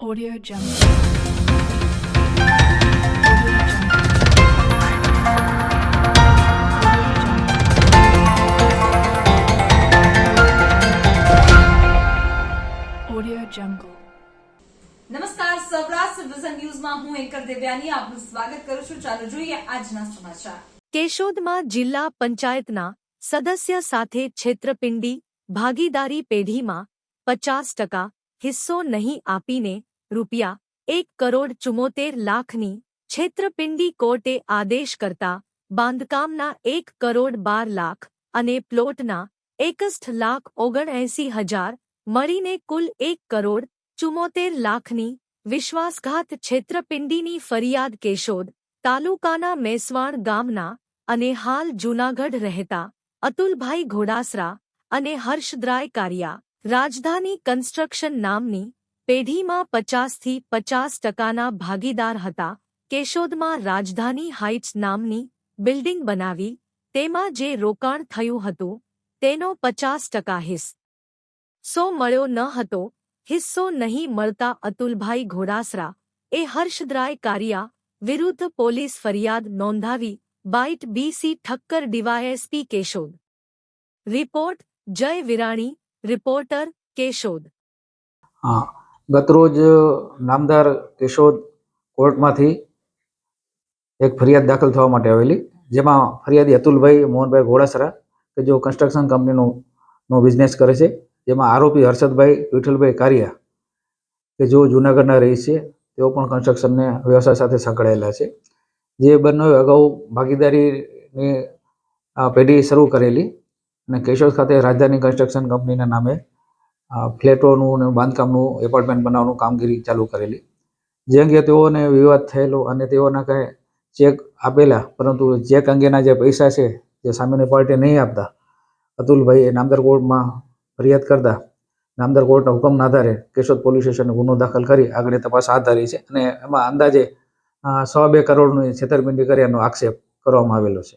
Audio Jungle. Audio Jungle. Audio Jungle. નમસ્કાર Saurashtra vision ન્યૂઝમાં હું એન્કર દેવ્યાની આપનું સ્વાગત કરું છું ચાલો જોઈએ આજના સમાચાર કેશોદમાં જિલ્લા પંચાયતના સદસ્ય સાથે છેતરપિંડી ભાગીદારી પેઢીમાં પચાસ ટકા હિસ્સો નહીં આપીને રૂપિયા એક કરોડ ચુમ્મોતેર લાખની છેત્રપિંડી કોર્ટે આદેશ કરતા બાંધકામના એક કરોડ બાર લાખ અને પ્લોટના એકસઠ લાખ ઓગણએંસી હજાર મળીને કુલ એક કરોડ ચુમ્મોતેર લાખની વિશ્વાસઘાત છેત્રપિંડીની ફરિયાદ કેશોદ તાલુકાના મેસવાણ ગામના અને હાલ જૂનાગઢ રહેતા અતુલભાઈ ઘોડાસરા અને હર્ષદ્રાય કારિયા. રાજધાની કન્સ્ટ્રક્શન નામની પેઢીમાં પચાસથી પચાસ ટકાના ભાગીદાર હતા. કેશોદમાં રાજધાની હાઇટ્સ નામની બિલ્ડિંગ બનાવી, તેમાં જે રોકાણ થયું હતું, તેનો પચાસ ટકા હિસ્સ મળ્યો ન હતો. હિસ્સો નહીં મળતા અતુલભાઈ ઘોડાસરા એ હર્ષદ્રાય કારિયા વિરુદ્ધ પોલીસ ફરિયાદ નોંધાવી byte BC Thakkar DYSP Keshod. Report Jay Virani, reporter Keshod. ગતરોજ નામદાર કેશોદ કોર્ટમાંથી એક ફરિયાદ દાખલ થવા માટે આવેલી. જેમાં ફરિયાદી અતુલભાઈ મોહનભાઈ ઘોડાસરા કે જેઓ કન્સ્ટ્રક્શન કંપનીનો નો બિઝનેસ કરે છે. જેમાં આરોપી હર્ષદભાઈ વિઠ્ઠલભાઈ કારિયા, કે જેઓ જૂનાગઢના રહી છે. તેઓ પણ કન્સ્ટ્રક્શનને વ્યવસાય સાથે સંકળાયેલા છે. જે બંને અગાઉ ભાગીદારીની પેઢી શરૂ કરેલી અને કેશોદ ખાતે રાજધાની કન્સ્ટ્રક્શન કંપનીના નામે ફ્લેટોનું અને બાંધકામનું એપાર્ટમેન્ટ બનાવવાનું કામગીરી ચાલુ કરેલી. જે અંગે તેઓને વિવાદ થયેલો અને તેઓના કાંઈ ચેક આપેલા, પરંતુ ચેક અંગેના જે પૈસા છે, જે સામેની પાર્ટી નહીં આપતા, અતુલભાઈએ નામદાર કોર્ટમાં ફરિયાદ કરતા નામદાર કોર્ટના હુકમના આધારે કેશોદ પોલીસ સ્ટેશને ગુનો દાખલ કરી આગળ તપાસ હાથ ધરી છે અને એમાં અંદાજે સો બે કરોડની છેતરપિંડી કર્યાનો આક્ષેપ કરવામાં આવેલો છે.